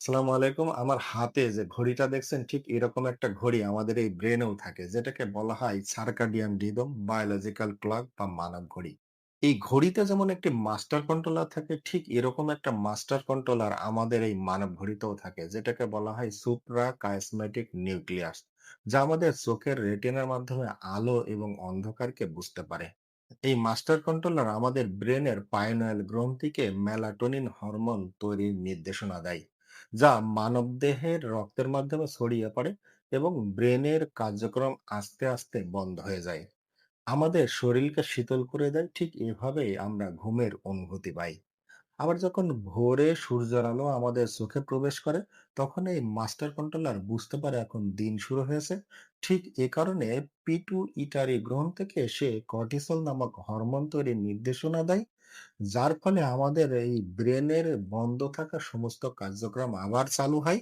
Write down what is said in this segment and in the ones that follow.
আসসালামু আলাইকুম। আমার হাতে যে ঘড়িটা দেখছেন ঠিক এরকম একটা ঘড়ি আমাদের এই ব্রেনেও থাকে যেটাকে বলা হয় সার্কাডিয়ান রিদম, বায়োলজিক্যাল ক্লক বা মানব ঘড়ি। এই ঘড়িতে যেমন একটি মাস্টার কন্ট্রোলার থাকে ঠিক এরকম একটা মাস্টার কন্ট্রোলার আমাদের এই মানব ঘড়িতেও থাকে যেটাকে বলা হয় সুপ্রা কায়াসমেটিক নিউক্লিয়াস যা আমাদের চোখের রেটিনার মাধ্যমে আলো এবং অন্ধকারকে বুঝতে পারে। এই মাস্টার কন্ট্রোলার আমাদের ব্রেনের পাইনোয়াল গ্রন্থিকে মেলাটোনিন হরমোন তৈরির নির্দেশনা দেয় যা মানবদেহের রক্তের মাধ্যমে ছড়িয়ে পড়ে এবং ব্রেনের কার্যক্রম আস্তে আস্তে বন্ধ হয়ে যায়। আমাদের শরীরকে শীতল করে দেয়, ঠিক এভাবেই আমরা ঘুমের অনুভূতি পাই। আবার যখন ভোরে সূর্যের আলো আমাদের চোখে প্রবেশ করে, তখন এই মাস্টার কন্ট্রোলার বুঝতে পারে এখন দিন শুরু হয়েছে। ঠিক এ কারণে পিটু ইটারি গ্রহণ থেকে সে কর্টিসল নামক হরমোন তৈরির নির্দেশনা দেয়, যার ফলে আমাদের এই ব্রেনের বন্ধ থাকা সমস্ত কার্যক্রম আবার চালু হয়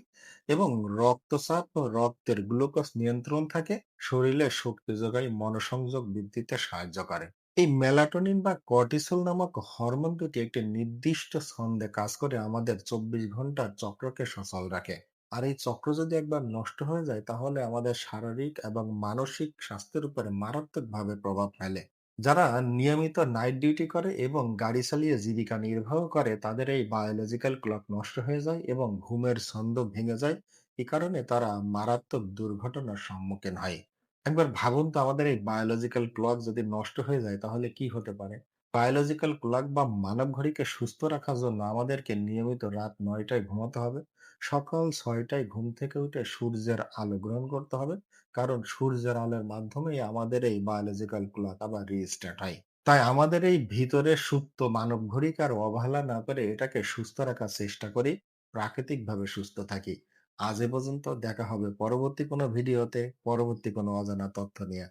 এবং রক্তচাপ ও রক্তের গ্লুকোজ নিয়ন্ত্রণ থাকে। শরীরে শক্তি যোগায় মনোসংযোগ বৃদ্ধিতে সাহায্য করে। এই মেলাটোনিন বা কর্টিসল নামক হরমোন দুটি একটি নির্দিষ্ট ছন্দে কাজ করে আমাদের চব্বিশ ঘণ্টার চক্রকে সচল রাখে। আর এই চক্র যদি একবার নষ্ট হয়ে যায়, তাহলে আমাদের শারীরিক এবং মানসিক স্বাস্থ্যের উপরে মারাত্মকভাবে প্রভাব ফেলে। যারা নিয়মিত নাইট ডিউটি করে এবং গাড়ি চালিয়ে জীবিকা নির্বাহ করে, তাদের এই বায়োলজিক্যাল ক্লক নষ্ট হয়ে যায় এবং ঘুমের ছন্দ ভেঙে যায়। এ কারণে তারা মারাত্মক দুর্ঘটনার সম্মুখীন হয়। একবার ভাবুন তো আমাদের এই বায়োলজিক্যাল ক্লক যদি নষ্ট হয়ে যায় তাহলে কি হতে পারে? বায়োলজিক্যাল ক্লক বা মানব ঘড়িকে সুস্থ রাখার জন্য আমাদেরকে নিয়মিত রাত নয়টায় ঘুমাতে হবে। সকাল ছয়টায় ঘুম থেকে উঠে সূর্যের আলো গ্রহণ করতে হবে। কারণ সূর্যের আলোর মাধ্যমেই আমাদের এই বায়োলজিক্যাল ক্লক আবার রিস্টার্ট হয়। তাই আমাদের এই ভিতরে সুপ্ত মানব ঘড়িকে আর অবহেলা না করে এটাকে সুস্থ রাখার চেষ্টা করি, প্রাকৃতিকভাবে সুস্থ থাকি। আজ এ পর্যন্ত দেখা হবে পরবর্তী কোনো ভিডিওতে পরবর্তী কোনো অজানা তথ্য নিয়ে।